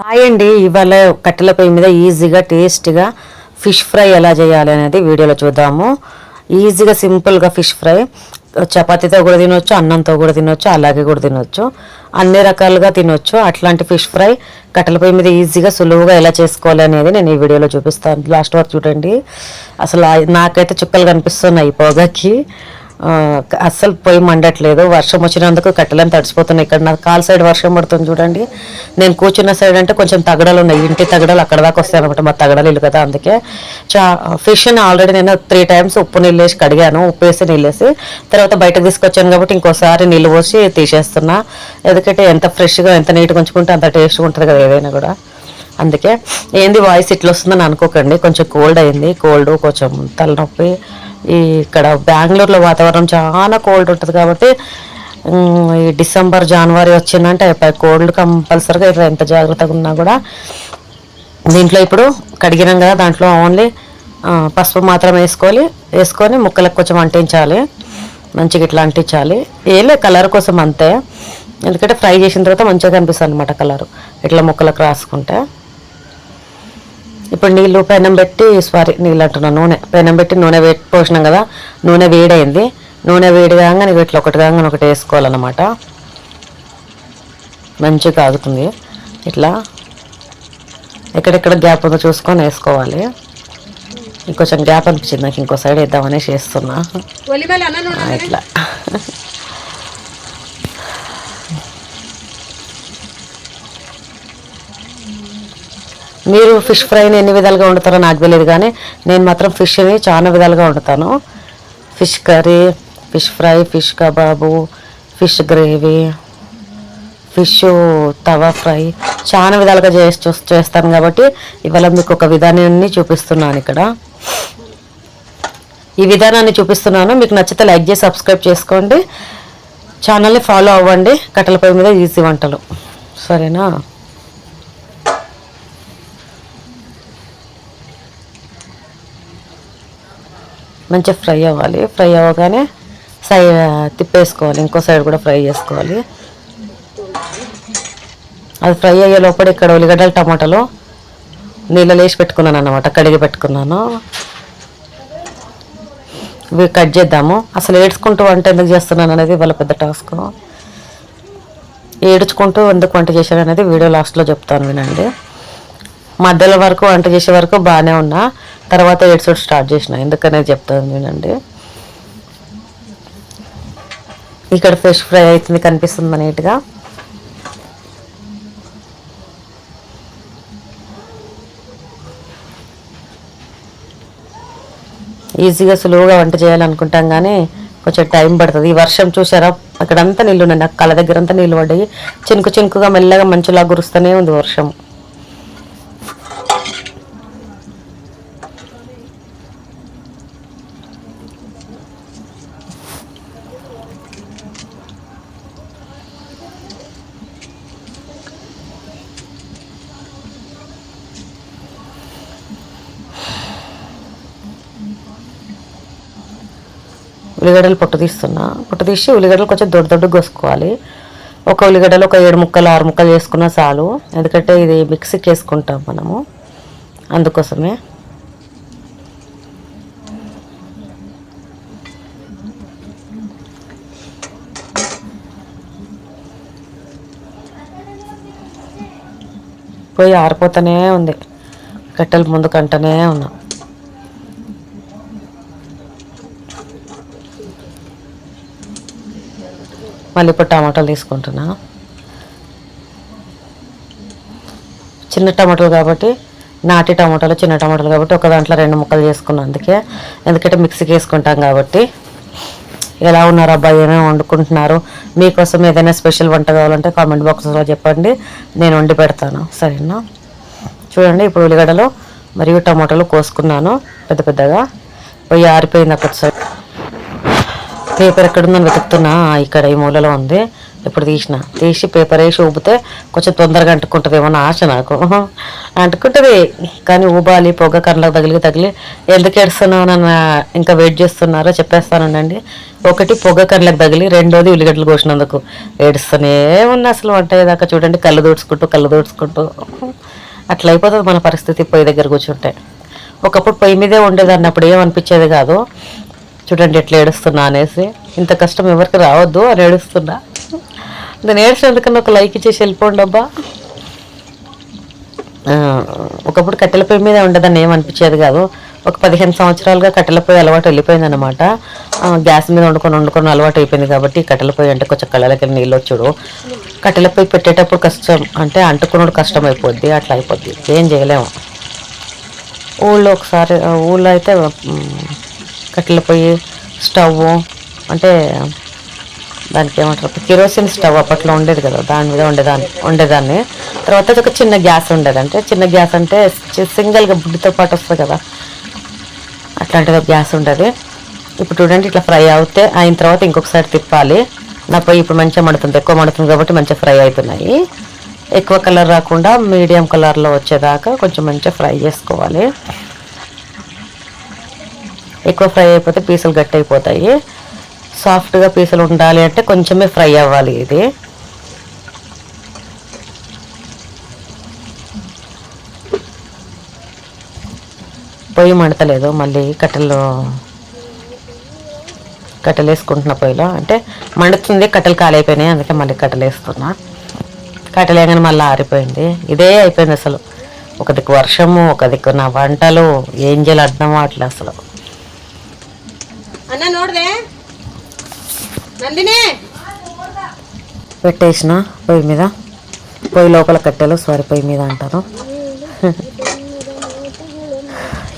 Hi అండి. ఇవాళ కట్టెల పొయ్యి మీద ఈజీగా టేస్ట్గా ఫిష్ ఫ్రై ఎలా చేయాలి అనేది వీడియోలో చూద్దాము. ఈజీగా సింపుల్గా ఫిష్ ఫ్రై. చపాతీతో కూడా తినొచ్చు అన్నంతో కూడా తినొచ్చు అలాగే కూడా తినొచ్చు. అన్ని రకాలుగా తినొచ్చు. అట్లాంటి ఫిష్ ఫ్రై కట్టెల పొయ్యి మీద ఈజీగా సులువుగా ఎలా చేసుకోవాలి అనేది నేను ఈ వీడియోలో చూపిస్తాను. లాస్ట్ వరకు చూడండి. అసలు నాకైతే చుక్కలు కనిపిస్తున్నాయి ఈ పొగకి. అస్సలు పొయ్యి మండట్లేదు. వర్షం వచ్చినందుకు కట్టెలను తడిసిపోతున్నాయి. ఇక్కడ నాకు కాల్ సైడ్ వర్షం పడుతుంది చూడండి. నేను కూర్చున్న సైడ్ అంటే కొంచెం తగడలు ఉన్నాయి. ఇంటి తగడలు అక్కడ దాకా వస్తాయి అనమాట మా తగడలు ఇల్లు కదా అందుకే. చా ఫిష్ని ఆల్రెడీ నేను త్రీ టైమ్స్ ఉప్పు నీళ్ళు వేసి కడిగాను. ఉప్పు వేసి నీళ్ళు వేసి తర్వాత బయటకు తీసుకొచ్చాను కాబట్టి ఇంకోసారి నీళ్ళు పోసి తీసేస్తున్నా. ఎందుకంటే ఎంత ఫ్రెష్గా ఎంత నీట్గా ఉంచుకుంటే అంత టేస్ట్గా ఉంటుంది కదా ఏదైనా కూడా. అందుకే ఏంది వాయిస్ ఇట్లా వస్తుందని అనుకోకండి. కొంచెం కోల్డ్ అయింది. కోల్డ్ కొంచెం తలనొప్పి. ఇక్కడ బెంగళూరులో వాతావరణం చాలా కోల్డ్ ఉంటుంది కాబట్టి ఈ డిసెంబర్ జనవరి వచ్చిందంటే కోల్డ్ కంపల్సరీగా ఇట్లా ఎంత జాగ్రత్తగా ఉన్నా కూడా. దీంట్లో ఇప్పుడు కడిగినాం కదా దాంట్లో ఓన్లీ పసుపు మాత్రం వేసుకోవాలి. వేసుకొని ముక్కలకు కొంచెం అంటించాలి. మంచిగా ఇట్లా అంటించాలి. ఏలే కలర్ కోసం అంతే. ఎందుకంటే ఫ్రై చేసిన తర్వాత మంచిగా కనిపిస్తుంది అనమాట కలరు. ఇట్లా ముక్కలకు రాసుకుంటే. ఇప్పుడు నీళ్ళు పెనం పెట్టి సారీ నీళ్ళు అంటున్నా నూనె. పెనం పెట్టి నూనె పోసినాం కదా నూనె వేడైంది. నూనె వేడి కాగానే ఇట్లా ఒకటి కాగానే ఒకటి వేసుకోవాలన్నమాట. మంచిగా కాగుతుంది. ఇట్లా ఎక్కడెక్కడ గ్యాప్ ఉందో చూసుకొని వేసుకోవాలి. ఇంకొంచెం గ్యాప్ అనిపించింది నాకు ఇంకో సైడ్ వేద్దామనేసి వేస్తున్నా ఇట్లా. మీరు ఫిష్ ఫ్రైని ఎన్ని విధాలుగా వండుతారో నాకు తెలియదు కానీ నేను మాత్రం ఫిష్ని చాలా విధాలుగా వండుతాను. Fish curry fish fry fish kebab fish gravy fish tawa fry చాలా విధాలుగా చేసి చేస్తాను కాబట్టి ఇవాళ మీకు ఒక విధానాన్ని చూపిస్తున్నాను ఇక్కడ. ఈ విధానాన్ని చూపిస్తున్నాను. మీకు నచ్చితే లైక్ చేసి సబ్స్క్రైబ్ చేసుకోండి. ఛానల్ని ఫాలో అవ్వండి. కట్టెల పొయ్యి మీద ఈజీ వంటలు. సరేనా? మంచిగా ఫ్రై అవ్వాలి. ఫ్రై అవ్వగానే సై తిప్పేసుకోవాలి. ఇంకో సైడ్ కూడా ఫ్రై చేసుకోవాలి. అది ఫ్రై అయ్యే లోపల ఇక్కడ ఉల్లిగడ్డలు టమాటాలు నీళ్ళలో వేసి పెట్టుకున్నాను అన్నమాట. కడిగి పెట్టుకున్నాను. ఇవి కట్ చేద్దాము. అసలు ఏడ్చుకుంటూ వంట ఎందుకు చేస్తున్నాను అనేది వాళ్ళ పెద్ద టాస్క్. ఏడ్చుకుంటూ ఎందుకు వంట చేశాను అనేది వీడియో లాస్ట్లో చెప్తాను వినండి. మధ్యలో వరకు వంట చేసే వరకు బాగానే ఉన్నా. తర్వాత ఏడ్చుడు స్టార్ట్ చేసిన ఎందుకనేది చెప్తాను చూడండి. ఇక్కడ ఫిష్ ఫ్రై అవుతుంది కనిపిస్తుంది నీట్గా ఈజీగా సులువుగా వంట చేయాలనుకుంటాం కానీ కొంచెం టైం పడుతుంది. ఈ వర్షం చూసారా? అక్కడంతా నీళ్ళు ఉన్నాయి. నాకు కళ్ళ దగ్గర అంతా నీళ్ళు పడ్డాయి. చినుకు చినుకుగా మెల్లగా మంచులా కురుస్తూనే ఉంది వర్షం. ఉల్లిగడ్డలు పొట్టు తీస్తున్నా. పొట్టు తీసి ఉల్లిగడ్డలు కొంచెం దొడ్డు దొడ్డు కోసుకోవాలి. ఒక ఉల్లిగడ్డలు ఒక ఏడు ముక్కలు ఆరు ముక్కలు వేసుకున్నా చాలు. ఎందుకంటే ఇది మిక్సీకి వేసుకుంటాం మనము. అందుకోసమే. పోయి ఆరిపోతూనే ఉంది. కట్టెలు ముందు కంటనే ఉన్నా. మళ్ళీ ఇప్పుడు టమాటాలు తీసుకుంటున్నా. చిన్న టమాటాలు కాబట్టి నాటి టమాటాలు చిన్న టమాటాలు కాబట్టి ఒక దాంట్లో రెండు ముక్కలు చేసుకున్నాను అందుకే. ఎందుకంటే మిక్సీకి వేసుకుంటాం కాబట్టి. ఎలా ఉన్నారు అబ్బాయి? ఏమేమి వండుకుంటున్నారు? మీకోసం ఏదైనా స్పెషల్ వంట కావాలంటే కామెంట్ బాక్స్లో చెప్పండి. నేను వండి పెడతాను. సరేనా? చూడండి ఇప్పుడు ఉల్లిగడ్డలు మరియు టమాటాలు కోసుకున్నాను. పెద్ద పెద్దగా. పోయి ఆరిపోయింది అక్కడ సైడ్. పేపర్ ఎక్కడుందని వెతుకుతున్నా ఇక్కడ ఈ మూలలో ఉంది. ఇప్పుడు తీసిన. తీసి పేపర్ వేసి ఊపితే కొంచెం తొందరగా అంటుకుంటుంది అని ఆశ నాకు. అంటుకుంటుంది. కానీ ఊబాలి పొగ కళ్ళకు తగిలి తగిలి. ఎందుకు ఏడుస్తున్నావు నన్ను? ఇంకా వెయిట్ చేస్తున్నారో? చెప్పేస్తానండి ఒకటి పొగ కళ్ళకు తగిలి. రెండోది ఉల్లిగడ్డలు కోసినందుకు. ఏడుస్తూనే ఉన్నా అసలు వంట దాకా చూడండి. కళ్ళు దూడ్చుకుంటూ కళ్ళు దూడ్చుకుంటూ. అట్లా అయిపోతుంది మన పరిస్థితి పొయ్యి దగ్గర కూర్చుంటే. ఒకప్పుడు పొయ్యి మీదే ఉండేదాన్ని అప్పుడు ఏమనిపించేది కాదు. చూడండి ఎట్లా ఏడుస్తున్నా అనేసి. ఇంత కష్టం ఎవరికి రావద్దు అని ఏడుస్తున్నా. నేను ఏడ్చినందుకన్నా ఒక లైక్ ఇచ్చేసి వెళ్ళిపోండి అబ్బా. ఒకప్పుడు కట్టెల పొయ్యి మీద ఉండదని ఏమనిపించేది కాదు. ఒక పదిహేను సంవత్సరాలుగా కట్టెల పొయ్యి అలవాటు వెళ్ళిపోయింది అనమాట గ్యాస్ మీద వండుకొని వండుకొని అలవాటు అయిపోయింది కాబట్టి కట్టెల పొయ్యి అంటే కొంచెం కళ్ళకి నీళ్ళు వచ్చుడు కట్టెల పొయ్యి పెట్టేటప్పుడు కష్టం అంటే అంటుకున్నాడు కష్టం అయిపోద్ది అట్లా అయిపోద్ది. ఏం చేయలేము. ఊళ్ళో ఒకసారి ఊళ్ళో అయితే కట్టెల పొయ్యి స్టవ్ అంటే దానికి ఏమంటారు కిరోసిన్ స్టవ్ అప్పట్లో ఉండేది కదా దాని మీద ఉండేదాన్ని ఉండేదాన్ని. తర్వాత ఒక చిన్న గ్యాస్ ఉండేది అంటే చిన్న గ్యాస్ అంటే సింగిల్గా బుడ్డితో పాటు వస్తుంది కదా అట్లాంటిది ఒక గ్యాస్ ఉండేది. ఇప్పుడు చూడండి ఇట్లా ఫ్రై అవుతే అయిన తర్వాత ఇంకొకసారి తిప్పాలి. నా పొయ్యి ఇప్పుడు మంచిగా మడుతుంది ఎక్కువ మడుతుంది కాబట్టి మంచిగా ఫ్రై అవుతున్నాయి. ఎక్కువ కలర్ రాకుండా మీడియం కలర్లో వచ్చేదాకా కొంచెం మంచిగా ఫ్రై చేసుకోవాలి. ఎక్కువ ఫ్రై అయిపోతే పీసులు గట్టి అయిపోతాయి సాఫ్ట్గా పీసులు ఉండాలి అంటే కొంచెమే ఫ్రై అవ్వాలి ఇది. పొయ్యి మడతలేదు మళ్ళీ కట్టెలు కట్టెలు వేసుకుంటున్న పొయ్యిలో. అంటే మండుతుంది కట్టెలు కాలైపోయినాయి అందుకే మళ్ళీ కట్టెలు వేస్తున్నా కట్టెలు వేయగానే మళ్ళీ ఆరిపోయింది. ఇదే అయిపోయింది అసలు. ఒక దిక్కు వర్షము ఒక దిక్కు నా వంటలు. ఏం చేయాలి అర్థం అట్లా అసలు. ಅಣ್ಣ ನೋಡ್ದೆ ನಂದಿನಿ పెట్టేసిన పొయ్యి మీద పొయ్యి లోపల కట్టెలు సారీ పొయ్యి మీద అంటారు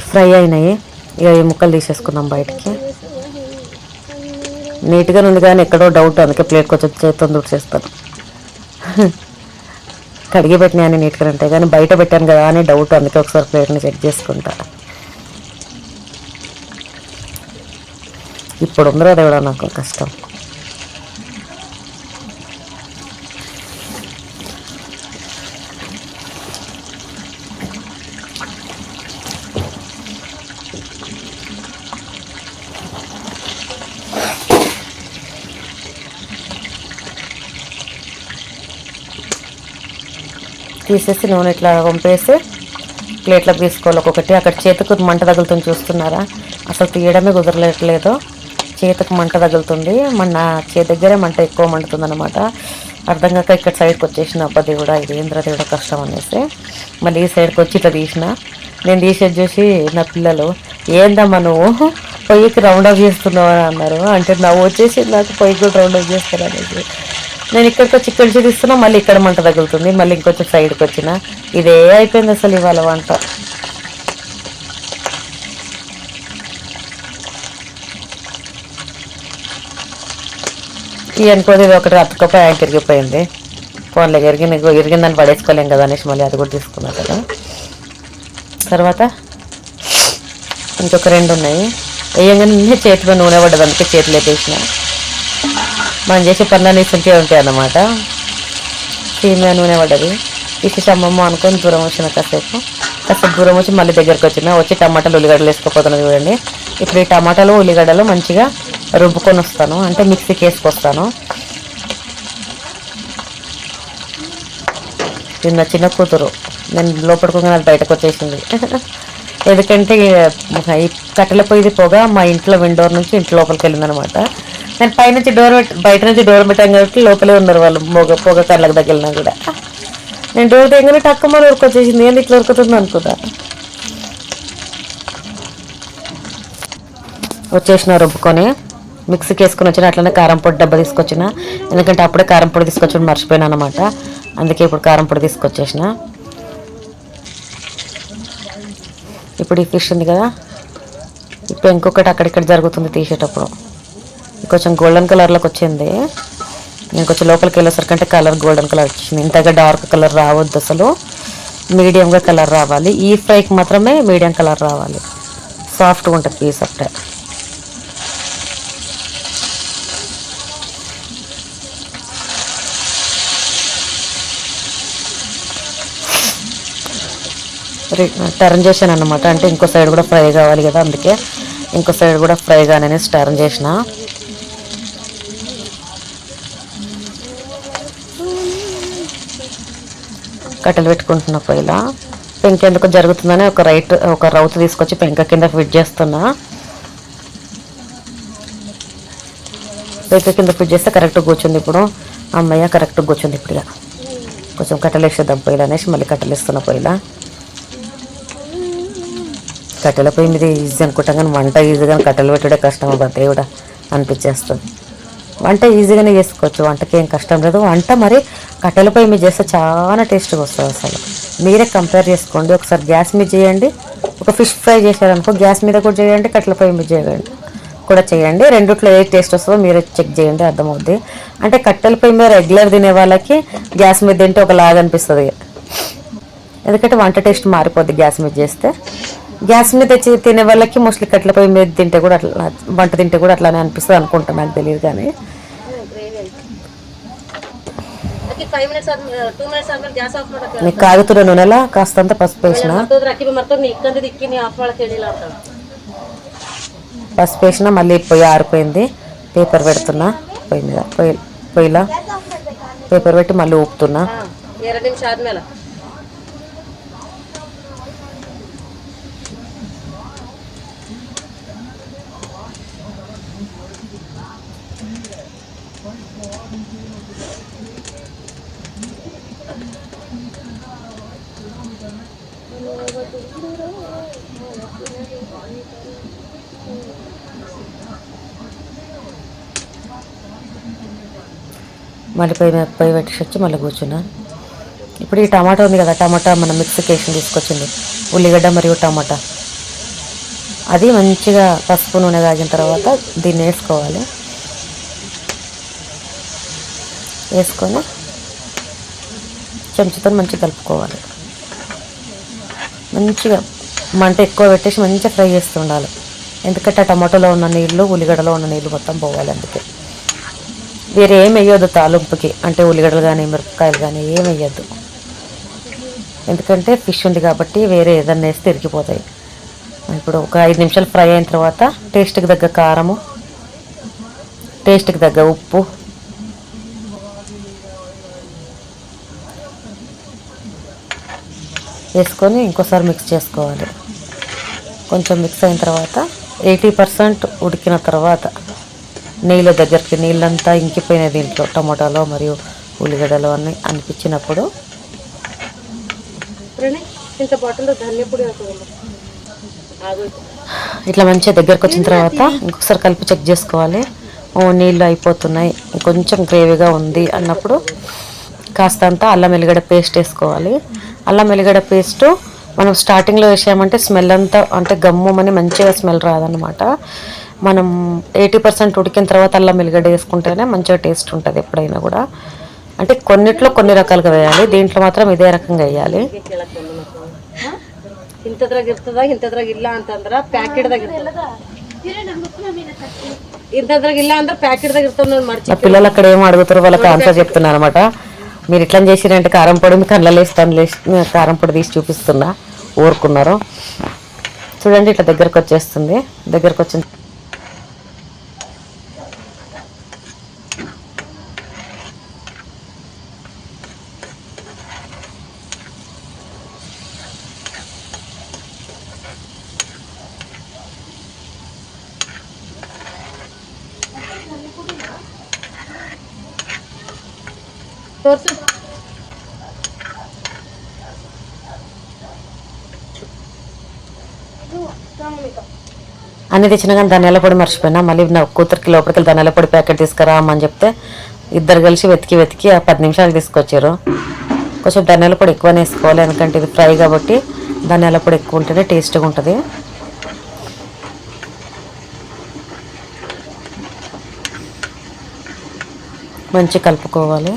ఫ్రై అయినాయి ఇక ఈ ముక్కలు తీసేసుకుందాం బయటికి నీట్గా ఉంది కానీ ఎక్కడో డౌట్ అందుకే ప్లేట్ కొంచెం చేతితో దుడిచేస్తాను కడిగి పెట్టినాయని నీట్గా ఉంటాయి కానీ బయట పెట్టాను కదా అని డౌట్ అందుకే ఒకసారి ప్లేట్ని చెక్ చేసుకుంటా ఇప్పుడు ఉందిరా దేవుడా నాకు కష్టం. తీసేసి నూనె ఇట్లా పంపేసి ప్లేట్లోకి తీసుకోవాలి ఒక్కొక్కటి. అక్కడ చేతికి మంట తగులుతుంది చూస్తున్నారా? అసలు తీయడమే కుదరలేట్లేదు చేతికి మంట తగులుతుంది. మన నా చేతి దగ్గరే మంట ఎక్కువ మండుతుంది అనమాట అర్థం కాక ఇక్కడ సైడ్కి వచ్చేసిన అబ్బది కూడా ఇది ఏంద్ర కూడా కష్టం అనేసి. మళ్ళీ ఈ సైడ్కి వచ్చి ఇట్లా తీసిన. నేను తీసేది చూసి నా పిల్లలు ఏందమ్మా నువ్వు? పొయ్యికి రౌండ్ అప్ చేస్తున్నావు? అని అన్నారు. అంటే నవ్వు వచ్చేసి నాకు పొయ్యి కూడా రౌండ్ అప్ చేస్తారు? అనేసి. నేను ఇక్కడికి వచ్చి ఇక్కడ చూపిస్తున్నా మళ్ళీ ఇక్కడ మంట తగులుతుంది. మళ్ళీ ఇంకొంచెం సైడ్కి వచ్చిన. ఇదే అయిపోయింది అసలు ఇవాళ వంట. ఈ అనుకోది ఇది ఒకటి అతుకపోయి ఆయన తిరిగిపోయింది. ఫోన్లో ఎరిగిన ఎరిగిందని పడేసుకోలేం కదా అనేసి మళ్ళీ అది కూడా తీసుకున్నా కదా. తర్వాత ఇంకొక రెండు ఉన్నాయి. వేయంగానే చేతిలో నూనె పడ్డది అందుకే చేతులు వేసేసిన మనం చేసే పనులన్నీ ఇస్తుంటే ఉంటాయి అన్నమాట. సీమే నూనె పడ్డది. తీసేసి అమ్మమ్మ అనుకొని దూరం వచ్చిన కాసేపు. కాసేపు దూరం వచ్చి మళ్ళీ దగ్గరికి వచ్చిన. వచ్చి టమాటాలు ఉల్లిగడ్డలు వేసుకోపోతున్నా చూడండి. ఇప్పుడు ఈ టమాటాలు ఉల్లిగడ్డలు మంచిగా రుబ్బుకొని వస్తాను. అంటే మిక్సీకి వేసుకొస్తాను ఇది నా చిన్న కూతురు. నేను లోపడుకోగానే అది బయటకు వచ్చేసింది. ఎందుకంటే ఈ కట్టెల పొయ్యిది పోగా మా ఇంట్లో విండోర్ నుంచి ఇంట్లో లోపలికి వెళ్ళింది అనమాట నేను పైనుంచి డోర్ బయట నుంచి డోర్ పెట్టాను కాబట్టి లోపలే ఉన్నారు వాళ్ళు. మొగ పొగ కళ్ళకి తగిలినా కూడా. నేను డోర్ దగ్గర టక్కమని ఉరుకొచ్చేసింది. ఏంది ఇట్లా ఉరుకుతుంది అనుకున్నా వచ్చేసిన రుబ్బుకొని. మిక్సీకి వేసుకొని వచ్చిన అట్లనే కారం పొడి డబ్బా తీసుకొచ్చిన. ఎందుకంటే అప్పుడే కారం పొడి తీసుకొచ్చి మర్చిపోయాను అనమాట అందుకే ఇప్పుడు కారం పొడి తీసుకొచ్చేసిన. ఇప్పుడు ఈ ఫిష్ ఉంది కదా. ఇప్పుడు ఇంకొకటి అక్కడిక్కడ జరుగుతుంది తీసేటప్పుడు. కొంచెం గోల్డెన్ కలర్లోకి వచ్చింది. నేను కొంచెం లోపలికి వెళ్ళేసరికి అంటే కలర్ గోల్డెన్ కలర్ వచ్చింది. ఇంతగా డార్క్ కలర్ రావద్దు అసలు. మీడియంగా కలర్ రావాలి. ఈ ఫ్రైకి మాత్రమే మీడియం కలర్ రావాలి. సాఫ్ట్గా ఉంటుంది పీస్ అప్పుడే టర్న్ చేశాను అనమాట అంటే ఇంకో సైడ్ కూడా ఫ్రై కావాలి కదా అందుకే. ఇంకో సైడ్ కూడా ఫ్రై కానీ టర్న్ చేసిన. కట్టెలు పెట్టుకుంటున్నా పొయ్యిలా పెంక ఎందుకు జరుగుతుందని ఒక రైట్ ఒక రౌత్ తీసుకొచ్చి పెంక కింద ఫిట్ చేస్తున్నా. పెంక కింద ఫిట్ చేస్తే కరెక్ట్ కూర్చుంది ఇప్పుడు. అమ్మయ్య కరెక్ట్ కూర్చుంది ఇప్పుడు ఇక కొంచెం కట్టెలు వేసేద్దాం పొయ్యిలో అనేసి మళ్ళీ కట్టెలు ఇస్తున్నా పొయ్యిలా కట్టెల పొయ్యి మీద ఈజీ అనుకుంటాం కానీ వంట ఈజీగా కట్టెలు పెట్టడే కష్టం అబ్బా దేవుడా అనిపించేస్తుంది. వంట ఈజీగానే చేసుకోవచ్చు వంటకి ఏం కష్టం లేదు. వంట మరి కట్టెల పొయ్యి మీద చేస్తే చాలా టేస్ట్గా వస్తుంది అసలు. మీరే కంపేర్ చేసుకోండి. ఒకసారి గ్యాస్ మీద చేయండి. ఒక ఫిష్ ఫ్రై చేశారనుకో గ్యాస్ మీద కూడా చేయండి కట్టెల పొయ్యి మీద చేయండి కూడా చేయండి. రెండిట్లో ఏ టేస్ట్ వస్తుందో మీరే చెక్ చేయండి అర్థమవుద్ది. అంటే కట్టెల పొయ్యి మీద రెగ్యులర్ తినే వాళ్ళకి గ్యాస్ మీద తింటే ఒక లాగా అనిపిస్తుంది. ఎందుకంటే వంట టేస్ట్ మారిపోద్ది గ్యాస్ మీద చేస్తే. గ్యాస్ మీద తెచ్చి తినే వాళ్ళకి మోస్ట్లీ కట్ల పొయ్యి మీద తింటే కూడా అట్లా వంట తింటే కూడా అట్లానే అనిపిస్తుంది అనుకుంటా నాకు తెలియదు కానీ. నీకు కాగుతున్న నూనెలా? కాస్తంత పసుపు వేసిన. పసుపు వేసిన మళ్ళీ పొయ్యి ఆరిపోయింది. పేపర్ పెడుతున్నా పొయ్యి మీద పొయ్యి పొయ్యిలా. పేపర్ పెట్టి మళ్ళీ ఊపుతున్నా. మళ్ళీ పొయ్యి పై పెట్టేసి వచ్చి మళ్ళీ కూర్చున్నాను ఇప్పుడు ఈ టమాటా ఉంది కదా టమాటా మనం మిక్సికేషన్ వేసి తీసుకొచ్చింది. ఉల్లిగడ్డ మరియు టమాటా. అది మంచిగా పసుపు నూనె కాగిన తర్వాత దీన్ని వేసుకోవాలి. వేసుకొని చెంచుతో మంచిగా కలుపుకోవాలి. మంచిగా మంట ఎక్కువ పెట్టేసి మంచిగా ఫ్రై చేస్తూ ఉండాలి. ఎందుకంటే ఆ టమాటోలో ఉన్న నీళ్ళు ఉల్లిగడ్డలో ఉన్న నీళ్ళు మొత్తం పోవాలి అందుకే. వేరే ఏం వేయొద్దు తాలింపుకి. అంటే ఉల్లిగడ్డలు కానీ మిరపకాయలు కానీ ఏం వేయద్దు. ఎందుకంటే ఫిష్ ఉంది కాబట్టి వేరే ఏదన్నా వేస్తే ఇరిగిపోతాయి. ఇప్పుడు ఒక ఐదు నిమిషాలు ఫ్రై అయిన తర్వాత టేస్ట్కి తగ్గ కారము టేస్ట్కి తగ్గ ఉప్పు వేసుకొని ఇంకోసారి మిక్స్ చేసుకోవాలి. కొంచెం మిక్స్ అయిన తర్వాత ఎయిటీ పర్సెంట్ ఉడికిన తర్వాత నీళ్ళ దగ్గరికి నీళ్ళంతా ఇంకిపోయిన దీంట్లో. టమాటాలో మరియు ఉల్లిగడ్డలు అన్ని అనిపించినప్పుడు ఇట్లా మంచిగా దగ్గరకు వచ్చిన తర్వాత ఇంకొకసారి కలిపి చెక్ చేసుకోవాలి. నీళ్ళు అయిపోతున్నాయి. కొంచెం గ్రేవీగా ఉంది అన్నప్పుడు కాస్తంత అల్లం వెల్లిగడ్డ పేస్ట్ వేసుకోవాలి అల్లం వెల్లిగడ్డ పేస్ట్ మనం స్టార్టింగ్లో వేసామంటే స్మెల్ అంతా అంటే గమ్ముమని మంచిగా స్మెల్ రాదనమాట మనం ఎయిటీ పర్సెంట్ ఉడికిన తర్వాత అల్లం వెల్లిగడ్డ వేసుకుంటేనే మంచిగా టేస్ట్ ఉంటుంది ఎప్పుడైనా కూడా అంటే కొన్నిట్లో కొన్ని రకాలుగా వేయాలి దీంట్లో మాత్రం ఇదే రకంగా వేయాలి ಕೇಳಕ್ ಬಂದು ಮತ್ತೆ ಇಂಥದ್ರಾಗ ಇರ್ತದ ಇಂಥದ್ರಾಗ ಇಲ್ಲ ಅಂತಂದ್ರ ಪ್ಯಾಕೆಟ್ದಾಗ ಇರ್ತದ ಇಂಥದ್ರಾಗ ಇಲ್ಲ ಅಂದ್ರೆ ಪ್ಯಾಕೆಟ್ದಾಗ ಇರ್ತಾವ ನೋಡಿ ಮರ್ಚಿ మా పిల్లలు అక్కడ ఏం అడుగుతారో వాళ్ళకి ఆన్సర్ చెప్తున్నారు అనమాట మీరు ఇట్లా చేసిరంటే కారం పొడి మీ కళ్ళలో వేస్తాను లేసి కారం పొడి తీసి చూపిస్తున్నా ఊరుకున్నారు. చూడండి ఇట్లా దగ్గరకు వచ్చేస్తుంది. దగ్గరకు వచ్చిన అన్ని కానీ ధనియాల పొడి మర్చిపోయినా మళ్ళీ నా కూతురికి లోపలికి ధనియాల పొడి ప్యాకెట్ తీసుకురామని చెప్తే ఇద్దరు కలిసి వెతికి వెతికి ఆ పది నిమిషాలు తీసుకొచ్చారు. కొంచెం ధనియాల పొడి ఎక్కువనే వేసుకోవాలి ఎందుకంటే ఇది ఫ్రై కాబట్టి ధనియాల పొడి ఎక్కువ ఉంటేనే టేస్ట్గా ఉంటుంది. మంచి కలుపుకోవాలి.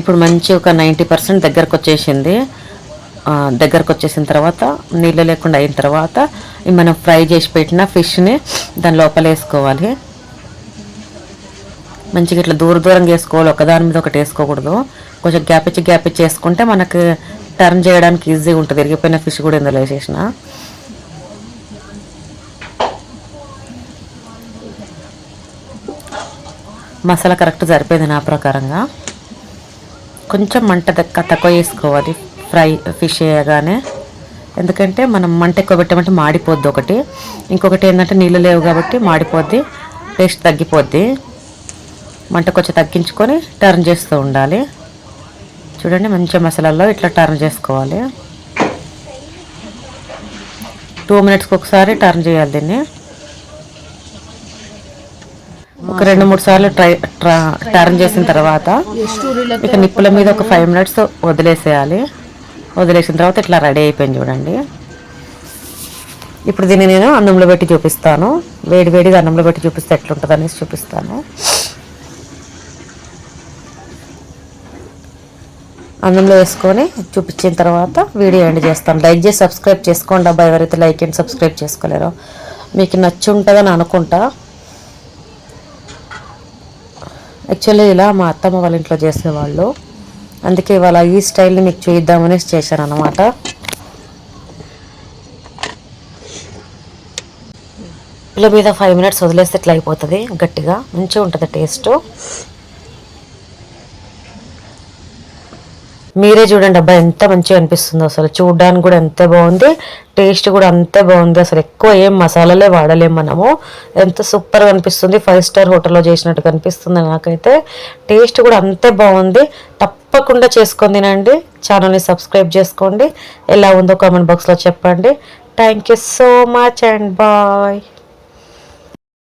ఇప్పుడు మంచి ఒక నైంటీ పర్సెంట్ దగ్గరకు వచ్చేసింది దగ్గరకు వచ్చేసిన తర్వాత నీళ్ళు లేకుండా అయిన తర్వాత మనం ఫ్రై చేసి పెట్టిన ఫిష్ని దాని లోపల వేసుకోవాలి. మంచిగా ఇట్లా దూర దూరంగా వేసుకోవాలి. ఒకదాని మీద ఒకటి వేసుకోకూడదు. కొంచెం గ్యాప్ ఇచ్చి గ్యాప్ ఇచ్చి వేసుకుంటే మనకు టర్న్ చేయడానికి ఈజీగా ఉంటుంది. ఇరిగిపోయిన ఫిష్ కూడా ఇందులో వేసేసిన. మసాలా కరెక్ట్ సరిపోయింది నా ప్రకారంగా. కొంచెం మంట దక్క తక్కువ వేసుకోవాలి. ఫ్రై ఫిష్ వేయగానే. ఎందుకంటే మనం మంట ఎక్కువ పెట్టామంటే మాడిపోద్ది ఒకటి. ఇంకొకటి ఏంటంటే నీళ్ళు లేవు కాబట్టి మాడిపోద్ది. టేస్ట్ తగ్గిపోద్ది. మంట కొంచెం తగ్గించుకొని టర్న్ చేస్తూ ఉండాలి. చూడండి మంచి మసాలాల్లో ఇట్లా టర్న్ చేసుకోవాలి. టూ మినిట్స్కి ఒకసారి టర్న్ చేయాలి దీన్ని. ఒక రెండు మూడు సార్లు ట్రై ట్రా టర్న్ చేసిన తర్వాత ఇక నిప్పుల మీద ఒక ఫైవ్ మినిట్స్ వదిలేసేయాలి. వదిలేసిన తర్వాత ఇట్లా రెడీ అయిపోయింది చూడండి. ఇప్పుడు దీన్ని నేను అన్నంలో పెట్టి చూపిస్తాను. వేడి వేడిగా అన్నంలో పెట్టి చూపిస్తే ఎట్లుంటుంది అనేసి చూపిస్తాను. అన్నంలో వేసుకొని చూపించిన తర్వాత వీడియో ఎండ్ చేస్తాను. లైక్ చేసి సబ్స్క్రైబ్ చేసుకోండి అబ్బాయి ఎవరైతే లైక్ అండ్ సబ్స్క్రైబ్ చేసుకోలేరో. మీకు నచ్చి ఉంటుందని అనుకుంటా. యాక్చువల్లీ ఇలా మా అత్తమ్మ వాళ్ళ ఇంట్లో చేసేవాళ్ళు. అందుకే ఇవాళ ఈ స్టైల్ని మీకు చూద్దామనేసి చేశాను అనమాట ఇలా మీద ఫైవ్ మినిట్స్ వదిలేస్తే ఇట్లా అయిపోతుంది గట్టిగా. మంచిగా ఉంటుంది టేస్ట్. మీరే చూడండి అబ్బాయి ఎంత మంచిగా అనిపిస్తుందో. అసలు చూడడానికి కూడా ఎంత బాగుంది టేస్ట్ కూడా అంతే బాగుంది. అసలు ఎక్కువ ఏం మసాలాలే వాడలేము మనము. ఎంత సూపర్గా అనిపిస్తుంది ఫైవ్ స్టార్ హోటల్లో చేసినట్టు కనిపిస్తుంది నాకైతే. టేస్ట్ కూడా అంతే బాగుంది. తప్పకుండా చేసుకొని తినండి. ఛానల్ని సబ్స్క్రైబ్ చేసుకోండి. ఎలా ఉందో కామెంట్ బాక్స్లో చెప్పండి. Thank you so much and bye.